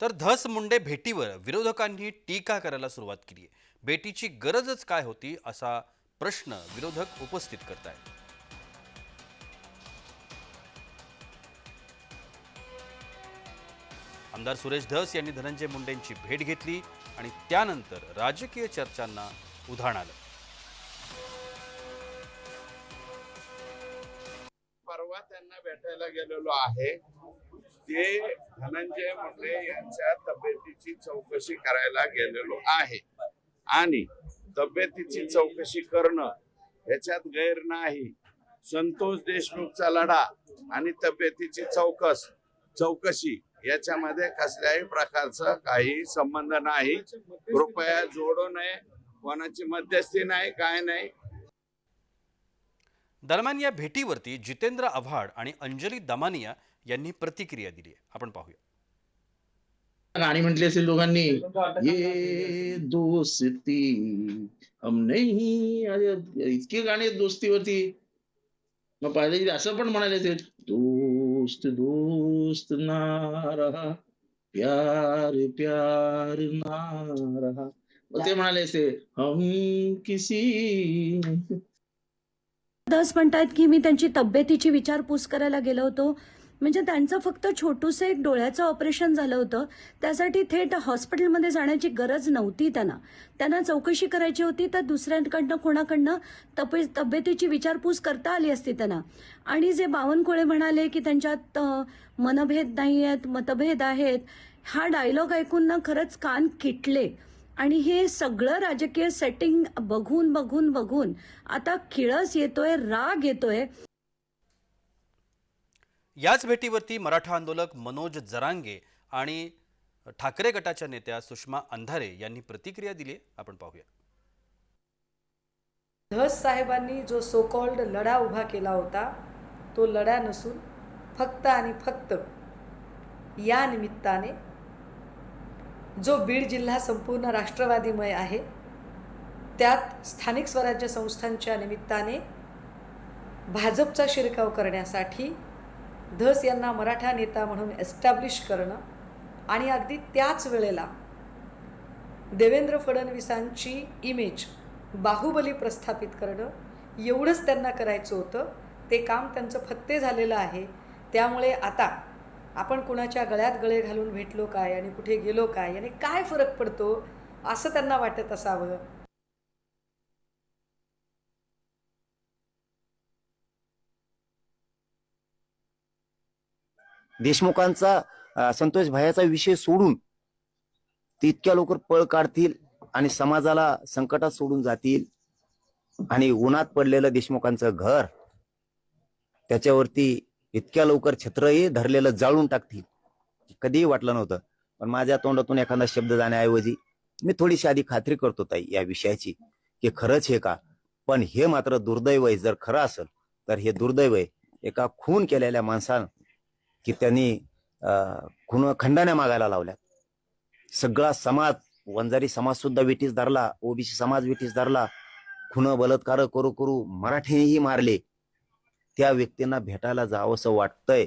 तर धस मुंडे भेटीवर विरोधकांनी टीका करायला सुरुवात केली आहे. भेटीची गरजच काय होती असा प्रश्न विरोधक उपस्थित करतायत आमदार सुरेश धस यांनी धनंजय मुंडेंची भेट घेतली आणि त्यानंतर राजकीय चर्चांना उधाण आलं. परवा त्यांना भेटायला गेलेलो आहे. ते धनंजय मुंडे यांच्या तब्येतीची चौकशी करायला गेलेलो आहे आणि तब्येतीची चौकशी करणं याच्यात गैर नाही. संतोष देशमुखचा लढा आणि तब्येतीची चौकस चौकशी याच्यामध्ये कसल्याही प्रकारचा काही संबंध नाही. कृपया जोडू नये कोणाची मध्यस्थी नाही काय नाही. दरम्यान या भेटीवरती जितेंद्र आव्हाड आणि अंजली दमानिया यांनी प्रतिक्रिया दिली आहे. आपण पाहूया. गाणी म्हटली असेल दोघांनी ये दोस्ती हम नहीं अरे इतके गाणे दोस्तीवरती. मग पाहिजे असं पण म्हणाले ते दोस्त दोस्त ना रहा प्यार प्यार ना रहा मग ते म्हणाले असे हम किसी दस म्हणतायत की मी त्यांची तब्येतीची विचारपूस करायला गेलो होतो. म्हणजे त्यांचं फक्त छोटूसं एक डोळ्याचं ऑपरेशन झालं होतं. त्यासाठी थेट हॉस्पिटलमध्ये जाण्याची गरज नव्हती त्यांना. त्यांना चौकशी करायची होती तर दुसऱ्यांकडनं कोणाकडनं तप तब्येतीची विचारपूस करता आली असती त्यांना. आणि जे बावनकुळे म्हणाले की त्यांच्यात मनभेद नाही आहेत मतभेद आहेत हा डायलॉग ऐकून ना खरंच कान किटले. आणि हे सगळं राजकीय सेटिंग बघून बघून बघून आता किळस येतोय राग येतोय. याच भेटीवरती मराठा आंदोलक मनोज जरांगे आणि ठाकरे गटाच्या नेत्या सुषमा अंधारे यांनी प्रतिक्रिया दिली आपण पाहूया. धस साहेबांनी जो सोकॉल्ड लढा उभा केला होता तो लढा नसून फक्त आणि फक्त या निमित्ताने जो बीड जिल्हा संपूर्ण राष्ट्रवादीमय आहे त्यात स्थानिक स्वराज्य संस्थांच्या निमित्ताने भाजपचा शिरकाव करण्यासाठी धस यांना मराठा नेता म्हणून एस्टॅब्लिश करणं आणि अगदी त्याच वेळेला देवेंद्र फडणवीसांची इमेज बाहुबली प्रस्थापित करणं एवढंच त्यांना करायचं होतं. ते काम त्यांचं फत्ते झालेलं आहे. त्यामुळे आता आपण कुणाच्या गळ्यात गळे घालून भेटलो काय आणि कुठे गेलो काय याने काय फरक पडतो असं त्यांना वाटत असावं. देशमुखांचा संतोष भायाचा विषय सोडून ते इतक्या लवकर पळ काढतील आणि समाजाला संकटात सोडून जातील आणि उन्हात पडलेलं देशमुखांचं घर त्याच्यावरती इतक्या लवकर छत्रही धरलेलं जाळून टाकतील. कधीही वाटलं नव्हतं पण माझ्या तोंडातून एखादा शब्द जाण्याऐवजी मी थोडीशी आधी खात्री करतो ताई या विषयाची की खरंच हे का? पण हे मात्र दुर्दैव आहे. जर खरं असेल तर हे दुर्दैव आहे. एका खून केलेल्या माणसानं की त्यांनी अं, खुन खंडाने मागायला लावल्या सगळा समाज वंजारी समाज सुद्धा विटीस धरला ओबीसी समाज विटीस धरला. खुन बलात्कार करू करू मराठीनेही मारले. त्या व्यक्तींना भेटायला जावंसं वाटतंय.